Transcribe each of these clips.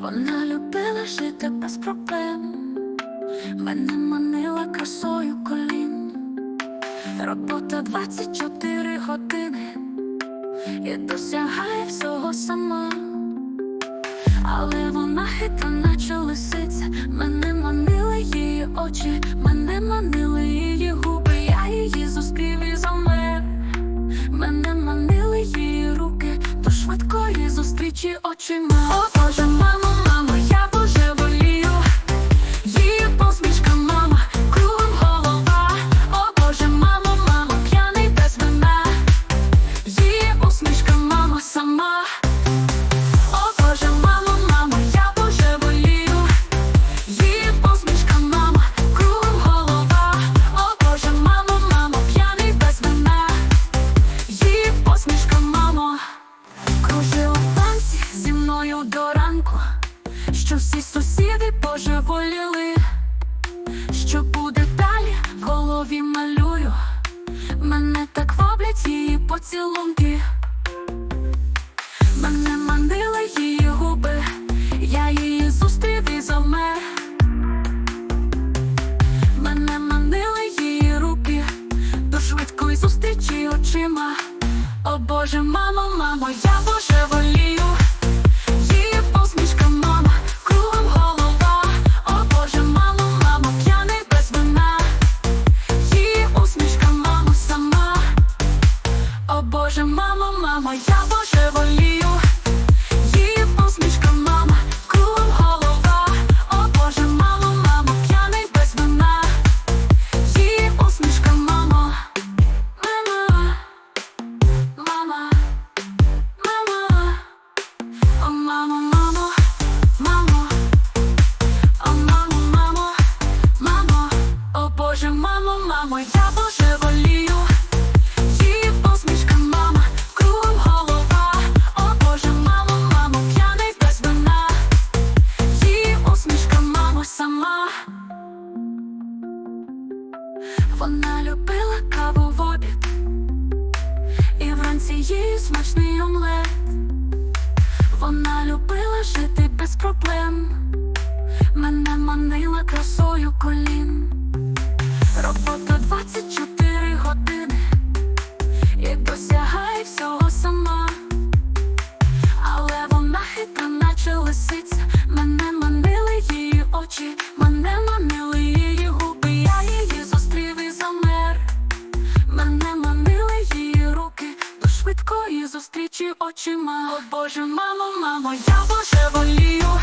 Вона любила жити без проблем, мене манила красою колін, робота 24 години. І досягає всього сама, але вона хитра, наче лисиця, мене манили її очі, мене манили її губи, я її зустріла. dream on. що всі сусіди божеволіли, що буде далі, в голові малюю, мене так ваблять її поцілунки, мене манили її губи, я її зустрів і завмер. Мене манили її руки, до швидкої зустрічі очима. О Боже, мамо, мамо, я божеволію Її смачний омлет. Вона любила жити без проблем. Мене манила красою колін. Робота 24 зустрічі очима. О Боже, мамо, мамо, я боже волію.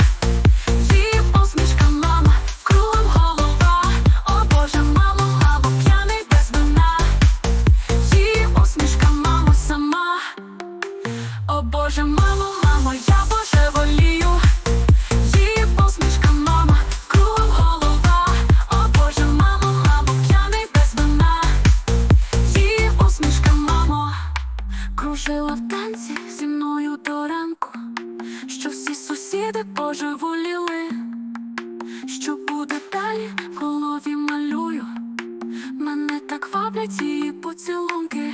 Деталі деталь в голові малюю, мене так ваблять її поцілунки.